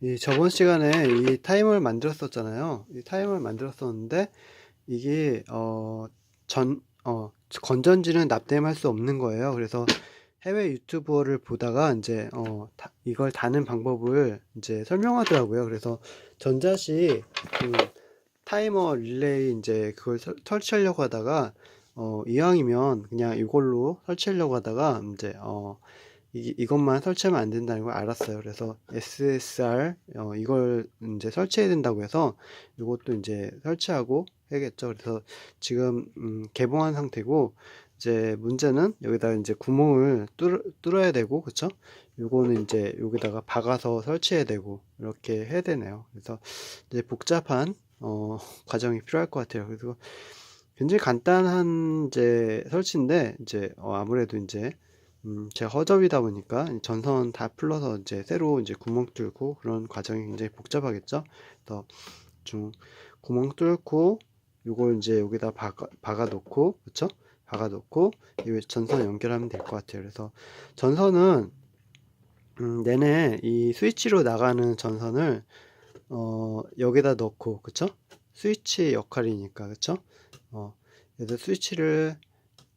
이 저번 시간에 이 타임을 만들었었잖아요. 이 타임을 만들었었는데 이게 어 전 어 건전지는 납땜할 수 없는 거예요. 그래서 해외 유튜버를 보다가 이제 어 다- 이걸 다는 방법을 이제 설명하더라고요. 그래서 전자식 그 타이머 릴레이 이제 그걸 설- 설치하려고 하다가 어 이왕이면 그냥 이걸로 설치하려고 하다가 이제 어 이, 이것만 설치하면 안 된다는 걸 알았어요. 그래서 SSR 어, 이걸 이제 설치해야 된다고 해서 이것도 이제 설치하고 해야겠죠. 그래서 지금 음, 개봉한 상태고 이제 문제는 여기다 이제 구멍을 뚫, 뚫어야 되고 그쵸? 요거는 이제 여기다가 박아서 설치해야 되고 이렇게 해야 되네요. 그래서 이제 복잡한 어, 과정이 필요할 것 같아요. 그래서 굉장히 간단한 이제 설치인데 이제 어, 아무래도 이제 음, 제가 허접이다 보니까 이 전선 다 풀러서 이제 새로 이제 구멍 뚫고 그런 과정이 굉장히 복잡하겠죠. 그래서 좀 구멍 뚫고 요걸 이제 여기다 박아, 박아 놓고 그쵸? 박아 놓고 이 전선 연결하면 될 것 같아요. 그래서 전선은 음, 내내 이 스위치로 나가는 전선을 어, 여기다 넣고 그쵸? 스위치 역할이니까 그쵸? 어, 그래서 스위치를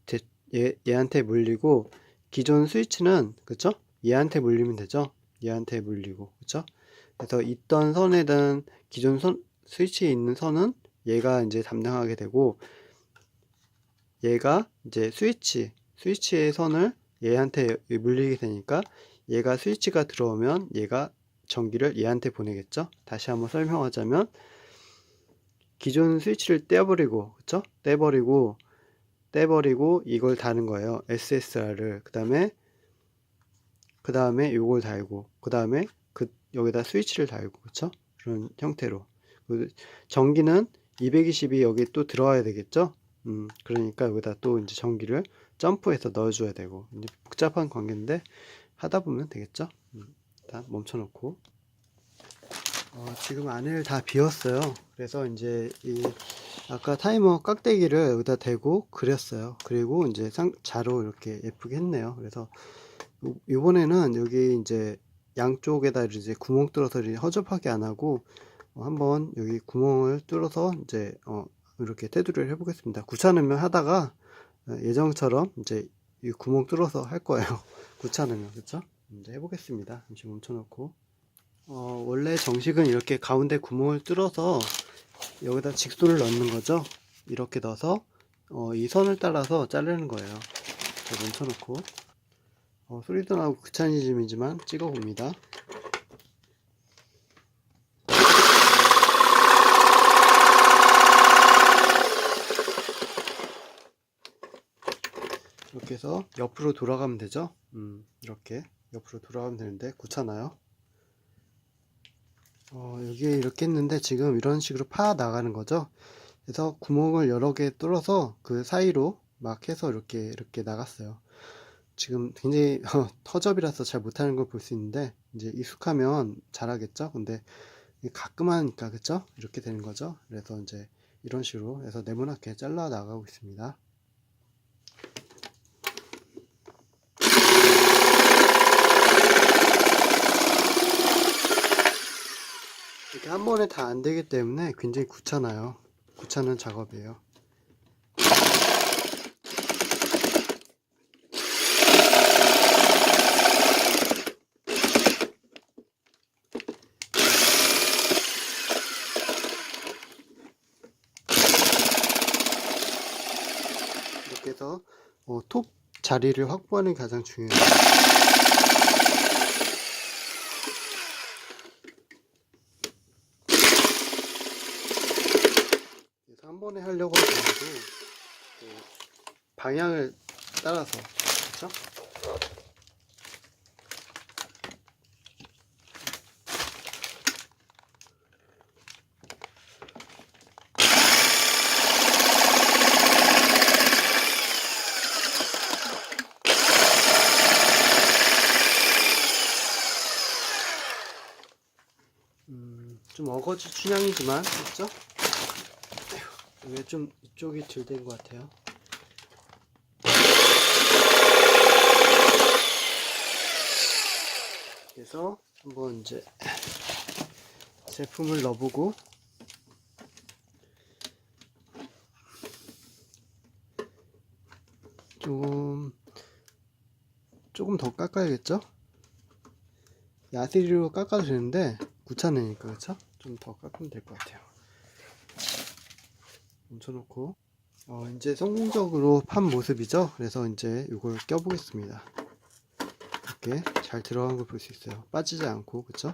대- 얘, 얘한테 물리고 기존 스위치는 그쵸? 얘한테 물리면 되죠? 얘한테 물리고 그쵸? 그래서 있던 선에든 기존 선 스위치에 있는 선은 얘가 이제 담당하게 되고 얘가 이제 스위치 스위치의 선을 얘한테 물리게 되니까 얘가 스위치가 들어오면 얘가 전기를 얘한테 보내겠죠? 다시 한번 설명하자면 기존 스위치를 떼버리고 그쵸? 떼버리고 떼버리고 이걸 다는 거예요. SSR을 그 다음에 그 다음에 요걸 달고 그 다음에 그 여기다 스위치를 달고 그쵸? 그런 형태로 그 전기는 220이 여기 또 들어와야 되겠죠? 음 그러니까 여기다 또 이제 전기를 점프해서 넣어줘야 되고 복잡한 관계인데 하다 보면 되겠죠? 음, 일단 멈춰놓고 어, 지금 안을 다 비웠어요. 그래서 이제 이 아까 타이머 깍대기를 여기다 대고 그렸어요. 그리고 이제 상, 자로 이렇게 예쁘게 했네요. 그래서 요- 요번에는 여기 이제 양쪽에다 이제 구멍 뚫어서 허접하게 안 하고 어, 한번 여기 구멍을 뚫어서 이제 어, 이렇게 테두리를 해보겠습니다. 귀찮으면 하다가 어, 예정처럼 이제 이 구멍 뚫어서 할 거예요. 귀찮으면 그쵸? 이제 해보겠습니다. 잠시 멈춰놓고 어, 원래 정식은 이렇게 가운데 구멍을 뚫어서 여기다 직소를 넣는 거죠. 이렇게 넣어서 어, 이 선을 따라서 자르는 거예요. 자, 멈춰놓고 어, 소리도 나고 귀차니즘이지만 찍어봅니다. 이렇게 해서 옆으로 돌아가면 되죠. 음, 이렇게 옆으로 돌아가면 되는데 귀찮아요. 어, 여기에 이렇게 했는데 지금 이런 식으로 파 나가는 거죠. 그래서 구멍을 여러 개 뚫어서 그 사이로 막 해서 이렇게 이렇게 나갔어요. 지금 굉장히 어, 터접이라서 잘 못하는 걸 볼 수 있는데 이제 익숙하면 잘하겠죠. 근데 가끔 하니까 그쵸? 이렇게 되는 거죠. 그래서 이제 이런 식으로 해서 네모나게 잘라 나가고 있습니다. 이게 한 번에 다 안 되기 때문에 굉장히 귀찮아요. 귀찮은 작업이에요. 이렇게 해서 어, 톱 자리를 확보하는 게 가장 중요해요. 그래서 한 말고 그 방향을 따라서 그렇죠? 음, 좀 어거지 춘향이지만 그렇죠? 이게 좀 이쪽이 덜 된 것 같아요. 그래서 한번 이제 제품을 넣어보고 좀 조금 더 깎아야겠죠? 야스리로 깎아도 되는데 귀찮으니까 그렇죠? 좀더 깎으면 될 것 같아요. 멈춰놓고 어, 이제 성공적으로 판 모습이죠. 그래서 이제 이걸 껴보겠습니다. 이렇게 잘 들어간 걸 볼 수 있어요. 빠지지 않고 그쵸?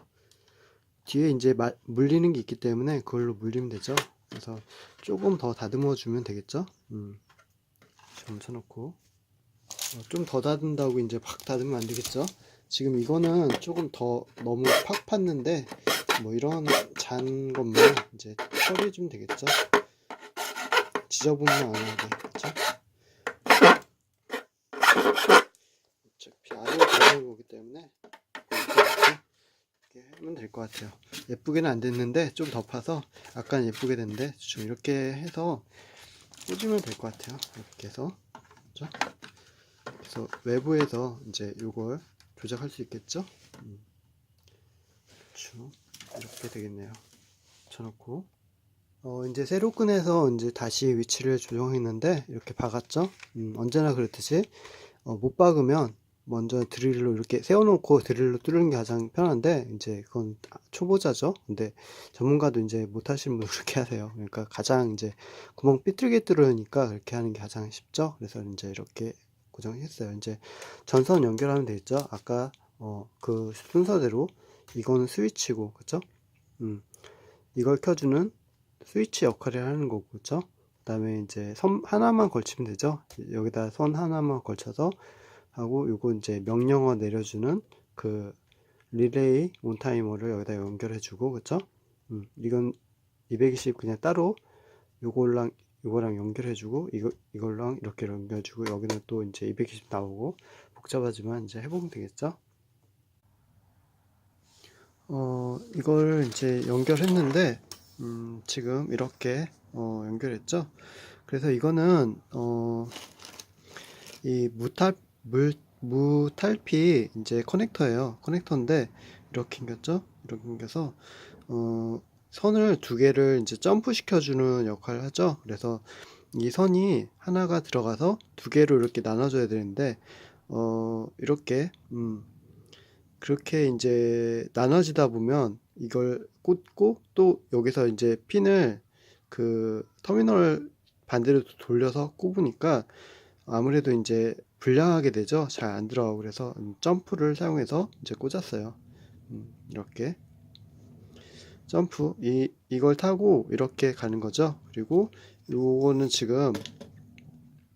뒤에 이제 마- 물리는 게 있기 때문에 그걸로 물리면 되죠. 그래서 조금 더 다듬어 주면 되겠죠. 음. 멈춰놓고 어, 좀더 다듬다고 이제 팍 다듬으면 안 되겠죠. 지금 이거는 조금 더 너무 팍 팠는데 뭐 이런 잔 것만 이제 처리해 주면 되겠죠. 지저분만 안 하게 그쵸? 어차피 아래로 들어가는 거기 때문에 이렇게, 이렇게 하면 될 것 같아요. 예쁘게는 안 됐는데 좀더 파서 약간 예쁘게 됐는데 좀 이렇게 해서 꽂으면 될 것 같아요. 이렇게 해서 그죠? 그래서 외부에서 이제 이걸 조작할 수 있겠죠? 음. 이렇게 되겠네요. 쳐놓고 어, 이제 세로 끈에서 이제 다시 위치를 조정했는데 이렇게 박았죠? 음, 언제나 그렇듯이 어, 못 박으면 먼저 드릴로 이렇게 세워놓고 드릴로 뚫는 게 가장 편한데 이제 그건 초보자죠. 근데 전문가도 이제 못하시는 분 그렇게 하세요. 그러니까 가장 이제 구멍 삐뚤게 뚫으니까 그렇게 하는 게 가장 쉽죠. 그래서 이제 이렇게 고정했어요. 이제 전선 연결하면 되겠죠. 아까 어, 그 순서대로 이거는 스위치고 그쵸? 음, 이걸 켜주는 스위치 역할을 하는 거고 그쵸? 그 다음에 이제 선 하나만 걸치면 되죠. 여기다 선 하나만 걸쳐서 하고 요거 이제 명령어 내려주는 그 릴레이 온타이머를 여기다 연결해 주고 그쵸? 음, 이건 220 그냥 따로 요거랑 요거랑 연결해 주고 이거 이걸랑 이렇게 연결해 주고 여기는 또 이제 220 나오고 복잡하지만 이제 해보면 되겠죠? 어 이걸 이제 연결했는데 음, 지금 이렇게 어, 연결했죠? 그래서 이거는 어, 이 무탈 물 무탈피 이제 커넥터예요. 커넥터인데 이렇게 생겼죠? 이렇게 생겨서 어, 선을 두 개를 이제 점프 시켜주는 역할을 하죠. 그래서 이 선이 하나가 들어가서 두 개로 이렇게 나눠줘야 되는데 어, 이렇게 음, 그렇게 이제 나눠지다 보면 이걸 꽂고 또 여기서 이제 핀을 그 터미널 반대로 돌려서 꼽으니까 아무래도 이제 불량하게 되죠. 잘 안 들어가고 그래서 음, 점프를 사용해서 이제 꽂았어요. 음, 이렇게 점프 이 이걸 타고 이렇게 가는 거죠. 그리고 요거는 지금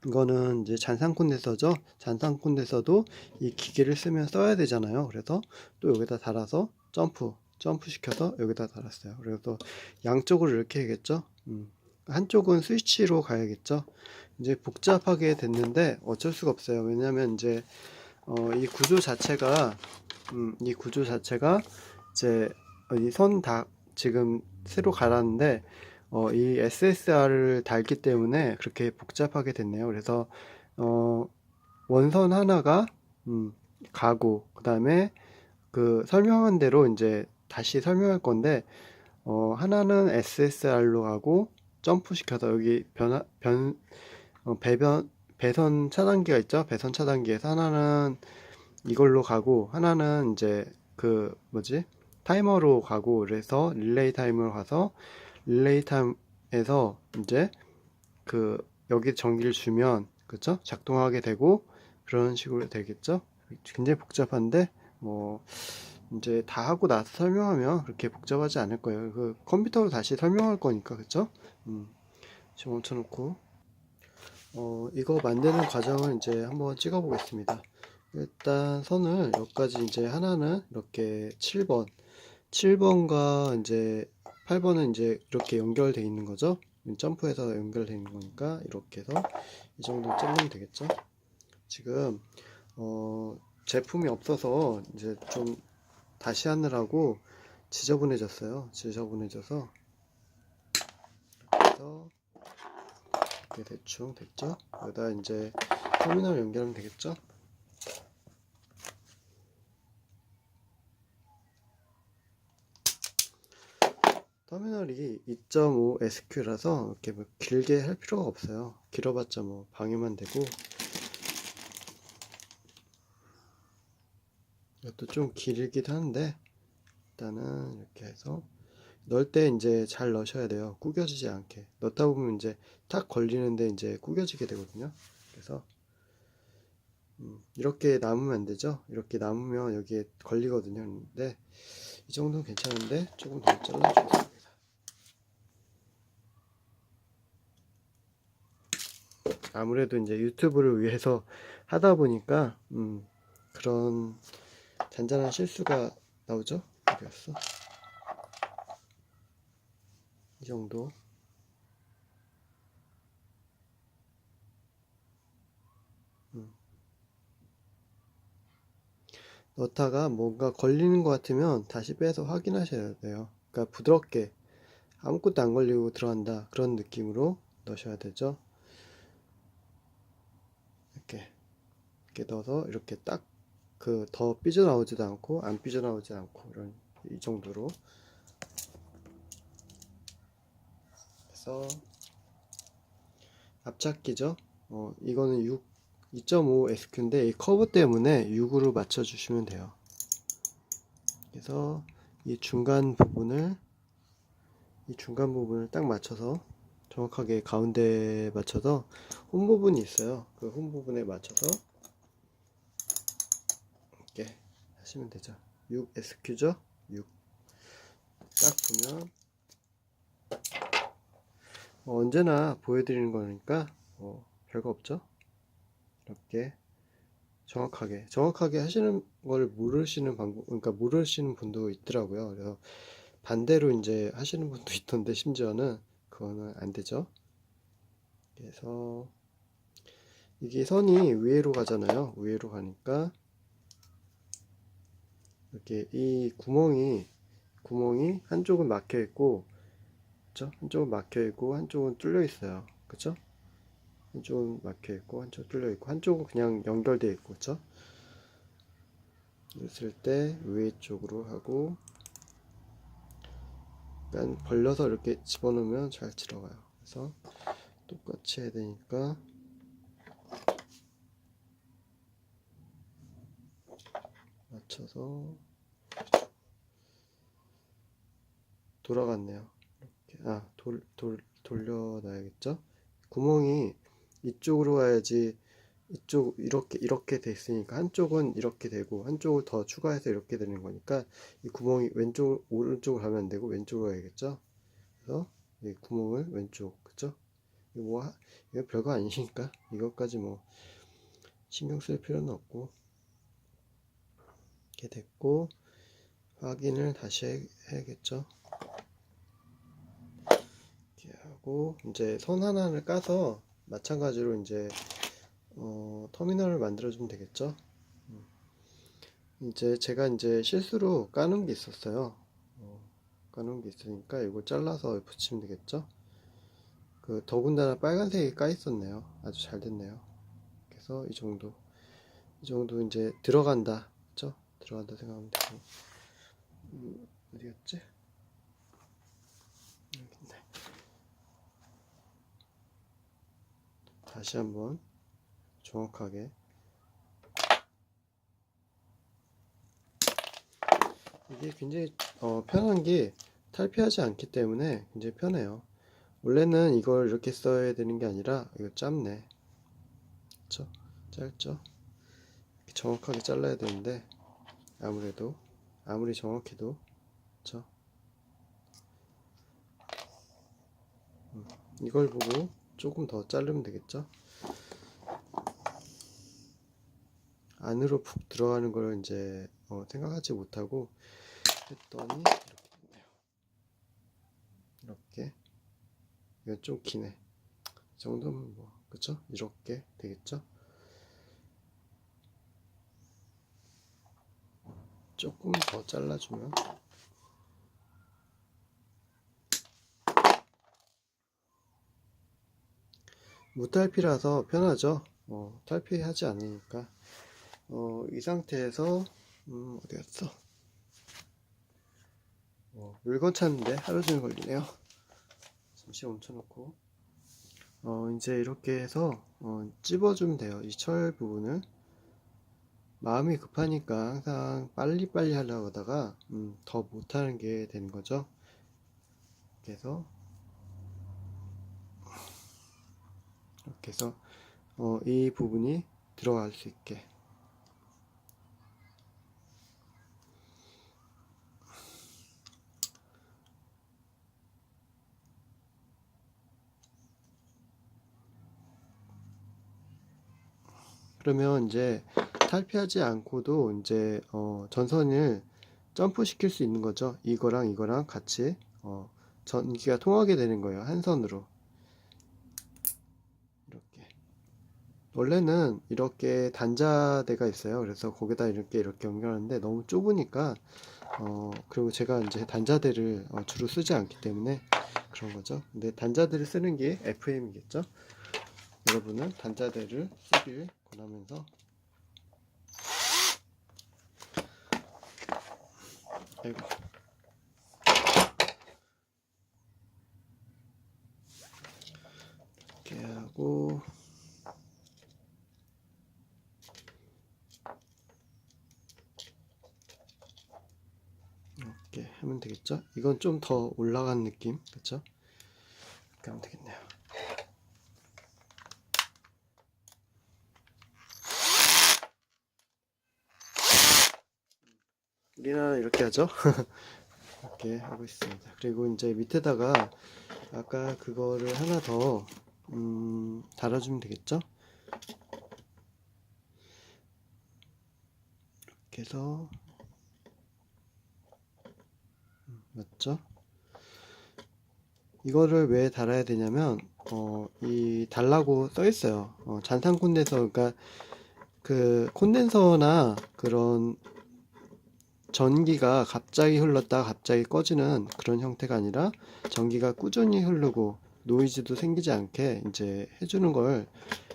이거는 이제 잔상 콘덴서죠. 잔상 콘덴서도 이 기계를 쓰면 써야 되잖아요. 그래서 또 여기다 달아서 점프 점프 시켜서 여기다 달았어요. 그래서 양쪽으로 이렇게 해야겠죠. 음. 한쪽은 스위치로 가야겠죠. 이제 복잡하게 됐는데 어쩔 수가 없어요. 왜냐하면 이제 어, 이 구조 자체가 음, 이 구조 자체가 이제 이 선 다 지금 새로 갈았는데 어, 이 SSR을 달기 때문에 그렇게 복잡하게 됐네요. 그래서 어, 원선 하나가 음, 가고 그 다음에 그 설명한 대로 이제 다시 설명할 건데 어, 하나는 SSR로 가고 점프 시켜서 여기 변화 변 어, 배변 배선 차단기가 있죠. 배선 차단기에서 하나는 이걸로 가고 하나는 이제 그 뭐지 타이머로 가고 그래서 릴레이 타임으로 가서 릴레이 타임에서 이제 그 여기 전기를 주면 그쵸 작동하게 되고 그런 식으로 되겠죠. 굉장히 복잡한데 뭐 이제 다 하고 나서 설명하면 그렇게 복잡하지 않을 거예요. 그 컴퓨터로 다시 설명할 거니까 그쵸? 음, 지금 멈춰놓고 어 이거 만드는 과정을 이제 한번 찍어 보겠습니다. 일단 선을 여기까지 이제 하나는 이렇게 7번 7번과 이제 8번은 이제 이렇게 연결되어 있는 거죠. 점프해서 연결되어 있는 거니까 이렇게 해서 이 정도 잘리면 되겠죠. 지금 어 제품이 없어서 이제 좀 다시 하느라고 지저분해졌어요. 지저분해져서 그래서 이렇게 대충 됐죠. 여기다 이제 터미널 연결하면 되겠죠. 터미널이 2.5 SQ라서 이렇게 뭐 길게 할 필요가 없어요. 길어봤자 뭐 방해만 되고 이것도 좀 길기도 한데 일단은 이렇게 해서 넣을 때 이제 잘 넣으셔야 돼요. 구겨지지 않게. 넣다 보면 이제 탁 걸리는데 이제 구겨지게 되거든요. 그래서 음, 이렇게 남으면 안 되죠. 이렇게 남으면 여기에 걸리거든요. 근데 이 정도는 괜찮은데 조금 더 잘라주겠습니다. 아무래도 이제 유튜브를 위해서 하다 보니까 음, 그런 잔잔한 실수가 나오죠. 어디였어? 이 정도. 음. 넣다가 뭔가 걸리는 것 같으면 다시 빼서 확인하셔야 돼요. 그러니까 부드럽게 아무것도 안 걸리고 들어간다 그런 느낌으로 넣으셔야 되죠. 이렇게 이렇게 넣어서 이렇게 딱 그 더 삐져나오지도 않고 안 삐져나오지 않고 이런 이 정도로 해서 앞잡기죠. 어 이거는 6 2.5 SQ인데 이 커브 때문에 6으로 맞춰 주시면 돼요. 그래서 이 중간 부분을 이 중간 부분을 딱 맞춰서 정확하게 가운데 맞춰서 홈 부분이 있어요. 그 홈 부분에 맞춰서 이렇게 하시면 되죠. 6 SQ죠? 6. 딱 보면 뭐 언제나 보여드리는 거니까 뭐 별거 없죠. 이렇게 정확하게 정확하게 하시는 걸 모르시는 방법 그러니까 모르시는 분도 있더라고요. 그래서 반대로 이제 하시는 분도 있던데 심지어는 그거는 안 되죠. 그래서 이게 선이 위로 가잖아요. 위로 가니까 이렇게 이 구멍이 구멍이 한쪽은 막혀 있고 그쵸? 한쪽은 막혀 있고 한쪽은 뚫려 있어요. 그쵸? 한쪽은 막혀 있고 한쪽 뚫려 있고 한쪽은 그냥 연결되어 있고 그쵸? 있을 때 위쪽으로 하고 약간 벌려서 이렇게 집어넣으면 잘 들어가요. 그래서 똑같이 해야 되니까 맞춰서 돌아갔네요. 이렇게 아 돌, 돌, 돌려놔야겠죠? 구멍이 이쪽으로 가야지 이쪽 이렇게 이렇게 돼 있으니까 한쪽은 이렇게 되고 한쪽을 더 추가해서 이렇게 되는 거니까 이 구멍이 왼쪽 오른쪽으로 가면 안 되고 왼쪽으로 가야겠죠? 그래서 이 구멍을 왼쪽 그죠? 이거 뭐 하- 이거 별거 아니니까 이것까지 뭐 신경 쓸 필요는 없고 이렇게 됐고 확인을 다시 해, 해야겠죠? 이렇게 하고 이제 선 하나를 까서 마찬가지로 이제 어, 터미널을 만들어 주면 되겠죠. 음. 이제 제가 이제 실수로 까는 게 있었어요. 어, 까는 게 있으니까 이거 잘라서 붙이면 되겠죠. 그 더군다나 빨간색이 까 있었네요. 아주 잘 됐네요. 그래서 이 정도, 이 정도 이제 들어간다? 들어간다 생각하면 되고. 음, 어디였지? 여기 있네. 다시 한번 정확하게 이게 굉장히 어, 편한 게 탈피하지 않기 때문에 굉장히 편해요. 원래는 이걸 이렇게 써야 되는 게 아니라 이거 짧네. 그쵸? 짧죠? 정확하게 잘라야 되는데 아무래도 아무리 정확해도 그쵸? 음, 이걸 보고 조금 더 자르면 되겠죠? 안으로 푹 들어가는 걸 이제 어, 생각하지 못하고 했더니. 이렇게 이건 좀 기네. 이 정도면 뭐 그쵸? 이렇게 되겠죠? 조금 더 잘라주면 무탈피라서 편하죠. 어, 탈피하지 않으니까. 어, 이 상태에서 음, 어디 갔어? 어, 물건 찾는데 하루 종일 걸리네요. 잠시 멈춰놓고 어, 이제 이렇게 해서 어, 찝어주면 돼요. 이 철 부분을 마음이 급하니까 항상 빨리빨리 하려고 하다가 음, 더 못하는 게 되는 거죠. 그래서 이렇게 해서 어, 이 부분이 들어갈 수 있게 그러면 이제 탈피하지 않고도 이제 어, 전선을 점프 시킬 수 있는 거죠. 이거랑 이거랑 같이 어, 전기가 통하게 되는 거예요. 한 선으로. 이렇게. 원래는 이렇게 단자대가 있어요. 그래서 거기다 이렇게 이렇게 연결하는데 너무 좁으니까 어, 그리고 제가 이제 단자대를 어, 주로 쓰지 않기 때문에 그런 거죠. 근데 단자대를 쓰는 게 FM이겠죠. 여러분은 단자대를 쓰길 권하면서 아이고 이렇게 하고 이렇게 하면 되겠죠? 이건 좀 더 올라간 느낌, 그렇죠? 이렇게 하면 되겠네요. 우리나라 이렇게 하죠. 이렇게 하고 있습니다. 그리고 이제 밑에다가 아까 그거를 하나 더 음, 달아주면 되겠죠? 이렇게 해서 음, 맞죠? 이거를 왜 달아야 되냐면 어, 이 달라고 써 있어요. 어, 잔상 콘덴서 그러니까 그 콘덴서나 그런 전기가 갑자기 흘렀다가 갑자기 꺼지는 그런 형태가 아니라 전기가 꾸준히 흐르고 노이즈도 생기지 않게 이제 해주는 걸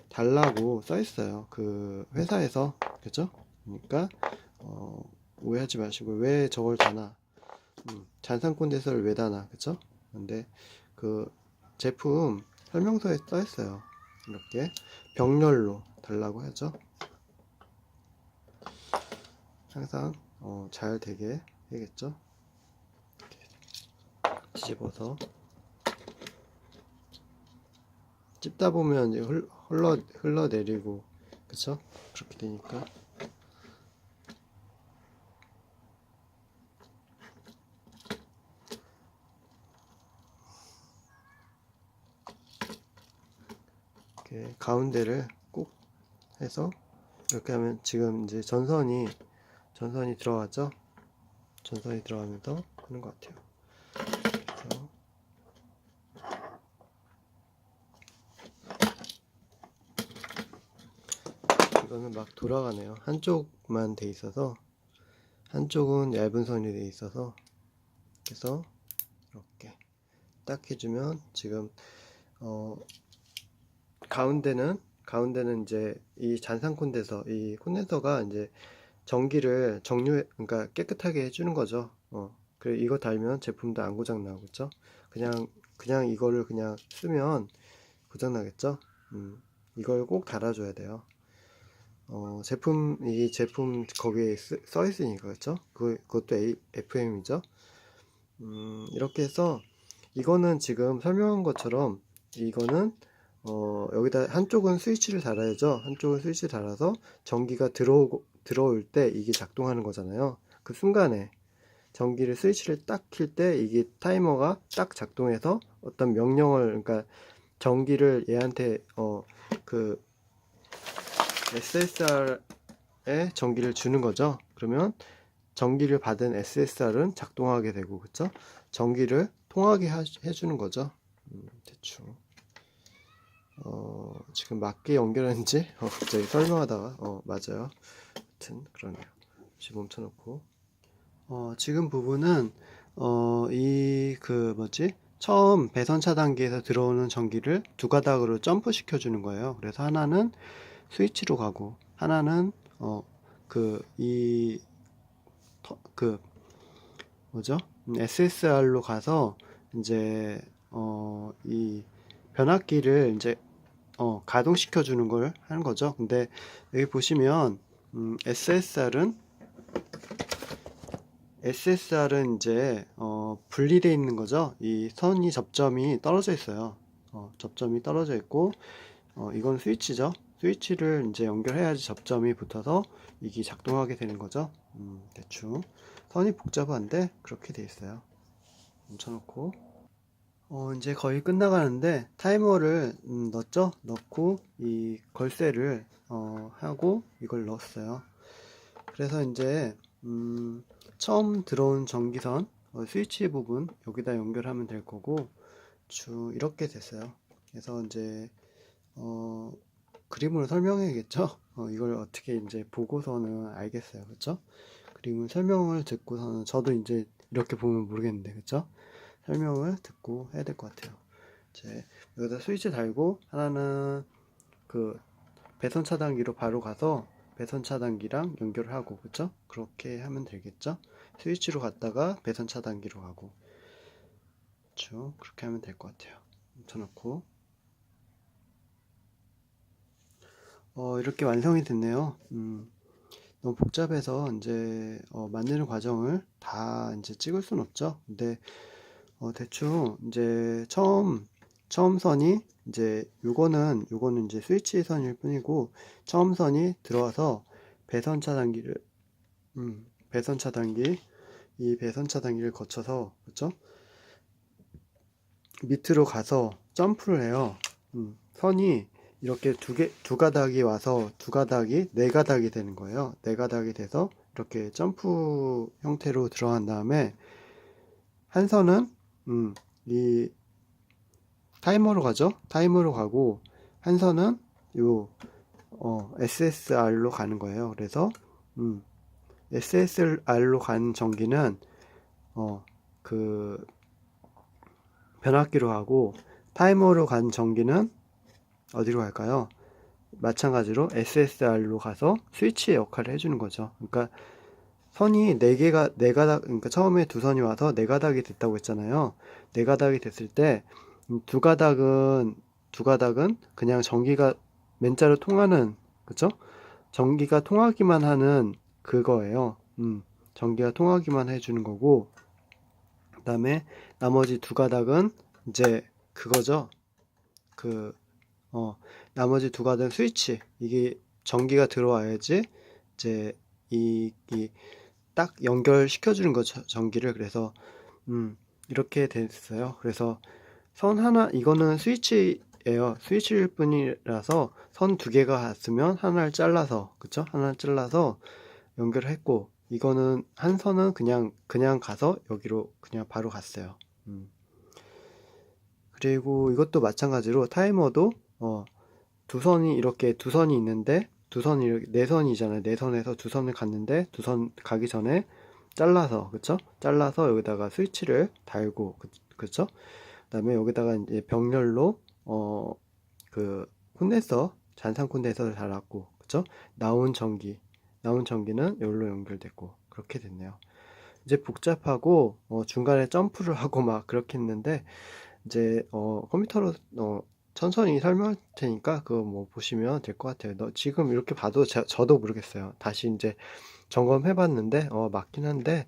달라고 써 있어요. 그 회사에서 그죠? 그러니까 어, 오해하지 마시고 왜 저걸 다나? 음, 잔상 콘덴서를 왜 다나? 그죠? 근데 그 제품 설명서에 써 있어요. 이렇게 병렬로 달라고 하죠. 항상 어, 잘 되게 해야겠죠? 뒤집어서 찝다 보면 이제 흘, 흘러 흘러내리고 그쵸? 그렇게 되니까 이렇게 가운데를 꼭 해서 이렇게 하면 지금 이제 전선이 전선이 들어가죠? 전선이 들어가면서 하는 것 같아요. 그래서 이거는 막 돌아가네요. 한쪽만 돼 있어서 한쪽은 얇은 선이 돼 있어서 그래서 이렇게 딱 해주면 지금 어 가운데는 가운데는 이제 이 잔상 콘덴서 이 콘덴서가 이제 전기를 정류 그러니까 깨끗하게 해주는 거죠. 어. 그래 이거 달면 제품도 안 고장 나오겠죠. 그냥 그냥 이거를 그냥 쓰면 고장 나겠죠. 음. 이걸 꼭 달아줘야 돼요. 어, 제품 이 제품 거기에 쓰, 써 있으니까 그렇죠. 그 그것도 A, FM이죠. 음, 이렇게 해서 이거는 지금 설명한 것처럼 이거는 어, 여기다 한쪽은 스위치를 달아야죠. 한쪽은 스위치 달아서 전기가 들어오고 들어올 때 이게 작동하는 거잖아요. 그 순간에 전기를 스위치를 딱 킬 때 이게 타이머가 딱 작동해서 어떤 명령을 그러니까 전기를 얘한테 어 그 SSR에 전기를 주는 거죠. 그러면 전기를 받은 SSR은 작동하게 되고 그쵸? 전기를 통하게 하, 해주는 거죠. 음, 대충. 어, 지금 맞게 연결했는지 어, 갑자기 설명하다가 어, 맞아요. 아무튼 그러네요. 다시 멈춰놓고 어, 지금 부분은 어, 이 그 뭐지 처음 배선 차단기에서 들어오는 전기를 두 가닥으로 점프 시켜주는 거예요. 그래서 하나는 스위치로 가고 하나는 어, 그 이 그 뭐죠? 음, SSR로 가서 이제 어, 이 변압기를 이제 어, 가동시켜 주는 걸 하는 거죠. 근데 여기 보시면 음, SSR은 SSR은 이제 어, 분리되어 있는 거죠. 이 선이 접점이 떨어져 있어요. 어, 접점이 떨어져 있고 어, 이건 스위치죠. 스위치를 이제 연결해야지 접점이 붙어서 이게 작동하게 되는 거죠. 음, 대충 선이 복잡한데 그렇게 돼 있어요. 멈춰놓고 어, 이제 거의 끝나가는데 타이머를 음, 넣었죠? 넣고 이 걸쇠를 어, 하고 이걸 넣었어요. 그래서 이제 음, 처음 들어온 전기선 어, 스위치 부분 여기다 연결하면 될 거고 쭉 이렇게 됐어요. 그래서 이제 어, 그림으로 설명해야겠죠? 어, 이걸 어떻게 이제 보고서는 알겠어요. 그쵸? 그림을 설명을 듣고서는 저도 이제 이렇게 보면 모르겠는데 그쵸? 설명을 듣고 해야 될 것 같아요. 이제 여기다 스위치 달고 하나는 그 배선 차단기로 바로 가서 배선 차단기랑 연결을 하고 그쵸? 그렇게 하면 되겠죠? 스위치로 갔다가 배선 차단기로 가고 쭉 그렇게 하면 될 것 같아요. 멈춰놓고 어, 이렇게 완성이 됐네요. 음, 너무 복잡해서 이제 어, 만드는 과정을 다 이제 찍을 순 없죠. 근데 어, 대충 이제 처음 처음 선이 이제 요거는 요거는 이제 스위치 선일 뿐이고 처음 선이 들어와서 배선 차단기를 음, 배선 차단기 이 배선 차단기를 거쳐서 그렇죠? 밑으로 가서 점프를 해요. 음, 선이 이렇게 두 개, 두 가닥이 와서 두 가닥이 네 가닥이 되는 거예요. 네 가닥이 돼서 이렇게 점프 형태로 들어간 다음에 한 선은 음, 이 타이머로 가죠. 타이머로 가고 한 선은 요 어, SSR로 가는 거예요. 그래서 음, SSR로 간 전기는 어, 그 변압기로 가고 타이머로 간 전기는 어디로 갈까요? 마찬가지로 SSR로 가서 스위치의 역할을 해주는 거죠. 그러니까 선이 네 개가 네 가닥 그러니까 처음에 두 선이 와서 네 가닥이 됐다고 했잖아요. 네 가닥이 됐을 때 두 가닥은 두 가닥은 그냥 전기가 맨자로 통하는 그쵸? 전기가 통하기만 하는 그거예요. 음, 전기가 통하기만 해주는 거고 그다음에 나머지 두 가닥은 이제 그거죠. 그 어, 나머지 두 가닥 스위치 이게 전기가 들어와야지 이제 이, 이 딱 연결시켜 주는 거죠 전기를 그래서 음, 이렇게 됐어요. 그래서 선 하나 이거는 스위치예요. 스위치일 뿐이라서 선 두 개가 갔으면 하나를 잘라서 그쵸? 하나를 잘라서 연결을 했고 이거는 한 선은 그냥 그냥 가서 여기로 그냥 바로 갔어요. 음. 그리고 이것도 마찬가지로 타이머도 어, 두 선이 이렇게 두 선이 있는데 두 선이 네 선이잖아요. 네 선에서 두 선을 갔는데 두 선 가기 전에 잘라서 그쵸? 잘라서 여기다가 스위치를 달고 그, 그쵸? 그다음에 여기다가 이제 병렬로 어 그 콘덴서 잔상 콘덴서를 달았고 그쵸? 나온 전기 나온 전기는 여기로 연결됐고 그렇게 됐네요. 이제 복잡하고 어, 중간에 점프를 하고 막 그렇게 했는데 이제 어, 컴퓨터로 어, 천천히 설명할 테니까 그거 뭐 보시면 될 것 같아요. 너 지금 이렇게 봐도 저, 저도 모르겠어요. 다시 이제 점검해 봤는데 어 맞긴 한데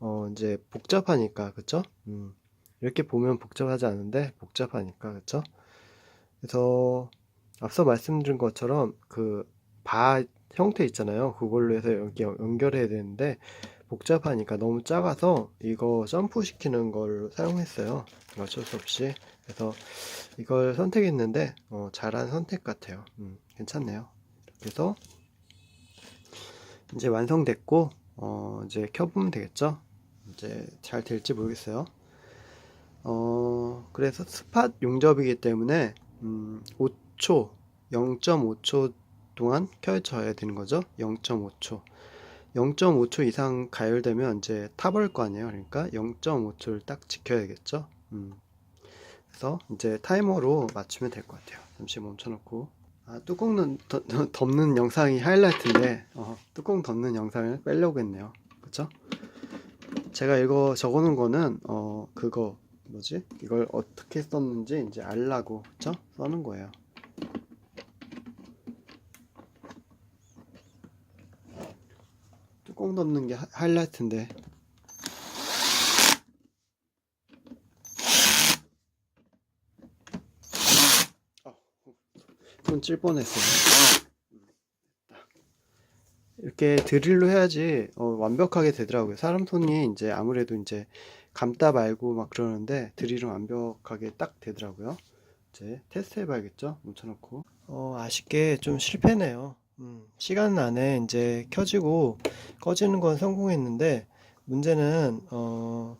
어 이제 복잡하니까 그쵸? 음, 이렇게 보면 복잡하지 않은데 복잡하니까 그쵸? 그래서 앞서 말씀드린 것처럼 그 바 형태 있잖아요. 그걸로 해서 여기 연결해야 되는데 복잡하니까 너무 작아서 이거 점프 시키는 걸 사용했어요. 어쩔 수 없이. 그래서 이걸 선택했는데 어, 잘한 선택 같아요. 음, 괜찮네요. 그래서 이제 완성됐고 어, 이제 켜보면 되겠죠. 이제 잘 될지 모르겠어요. 어, 그래서 스팟 용접이기 때문에 음, 5초, 0.5초 동안 켜져야 되는 거죠. 0.5초. 0.5초 이상 가열되면 이제 타버릴 거 아니에요. 그러니까 0.5초를 딱 지켜야겠죠. 음. 그래서 이제 타이머로 맞추면 될 것 같아요. 잠시 멈춰놓고 아, 뚜껑 더, 덮는 영상이 하이라이트인데 어, 뚜껑 덮는 영상을 빼려고 했네요. 그쵸? 제가 이거 적어 놓은 거는 어 그거 뭐지? 이걸 어떻게 썼는지 이제 알라고 그쵸? 써는 거예요. 뚜껑 덮는 게 하- 하이라이트인데 손찔 뻔했어요. 이렇게 드릴로 해야지 어, 완벽하게 되더라고요. 사람 손이 이제 아무래도 이제 감다 말고 막 그러는데 드릴은 완벽하게 딱 되더라고요. 이제 테스트 해봐야겠죠? 뭉쳐놓고. 어, 아쉽게 좀 실패네요. 음, 시간 안에 이제 켜지고 꺼지는 건 성공했는데 문제는 어,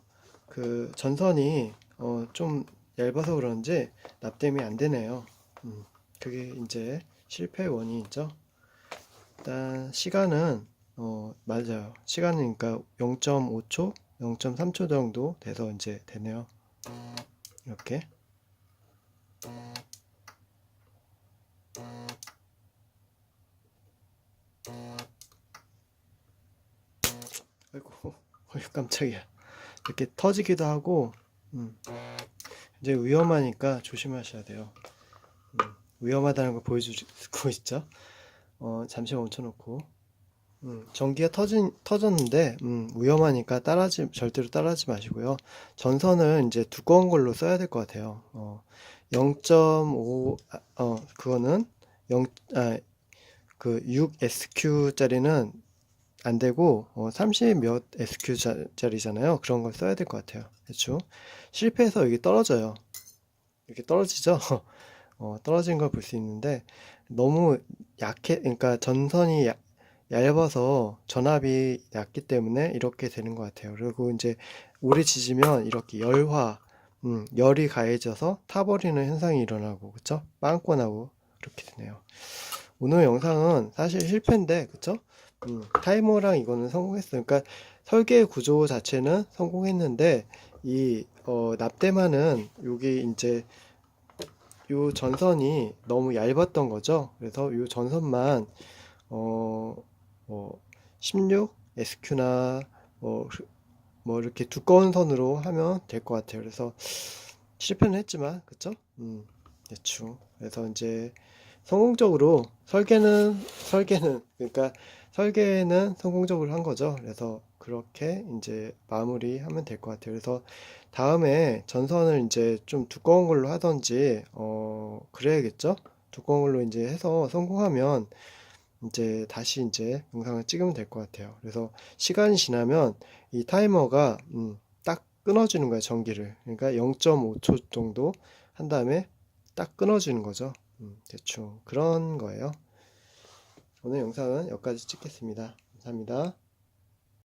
그 전선이 어, 좀 얇아서 그런지 납땜이 안 되네요. 음, 그게 이제 실패의 원인이죠. 일단 시간은 어 맞아요. 시간은 그러니까 0.5초, 0.3초 정도 돼서 이제 되네요. 이렇게. 아이고, 어휴 깜짝이야. 이렇게 터지기도 하고, 음, 이제 위험하니까 조심하셔야 돼요. 음, 위험하다는 걸 보여주고 있죠. 어, 잠시 멈춰놓고. 음, 전기가 터진, 터졌는데, 음, 위험하니까 따라하지, 절대로 따라하지 마시고요. 전선을 이제 두꺼운 걸로 써야 될 것 같아요. 어, 0.5, 아, 어, 그거는 0, 아, 그 6SQ짜리는 안 되고, 어, 30몇 SQ짜리잖아요. 그런 걸 써야 될 것 같아요. 대충. 실패해서 여기 떨어져요. 이렇게 떨어지죠? 어, 떨어진 걸 볼 수 있는데, 너무 약해, 그러니까 전선이 야- 얇아서 전압이 얕기 때문에 이렇게 되는 것 같아요. 그리고 이제 오래 지지면 이렇게 열화, 음, 열이 가해져서 타버리는 현상이 일어나고, 그쵸? 빵꾸 나고, 그렇게 되네요. 오늘 영상은 사실 실패인데, 그쵸? 음, 타이머랑 이거는 성공했어요. 그러니까 설계 구조 자체는 성공했는데, 이, 어, 납땜하는 여기 이제 요 전선이 너무 얇았던 거죠. 그래서 요 전선만 어, 뭐 16 SQ나 뭐, 뭐 이렇게 두꺼운 선으로 하면 될 것 같아요. 그래서 실패는 했지만 그쵸? 음, 대충. 그래서 이제 성공적으로 설계는 설계는 그러니까 설계는 성공적으로 한 거죠. 그래서 그렇게 이제 마무리하면 될 것 같아요. 그래서 다음에 전선을 이제 좀 두꺼운 걸로 하던지 어 그래야겠죠? 두꺼운 걸로 이제 해서 성공하면 이제 다시 이제 영상을 찍으면 될 것 같아요. 그래서 시간이 지나면 이 타이머가 음, 딱 끊어지는 거예요, 전기를. 그러니까 0.5초 정도 한 다음에 딱 끊어지는 거죠. 음, 대충 그런 거예요. 오늘 영상은 여기까지 찍겠습니다. 감사합니다.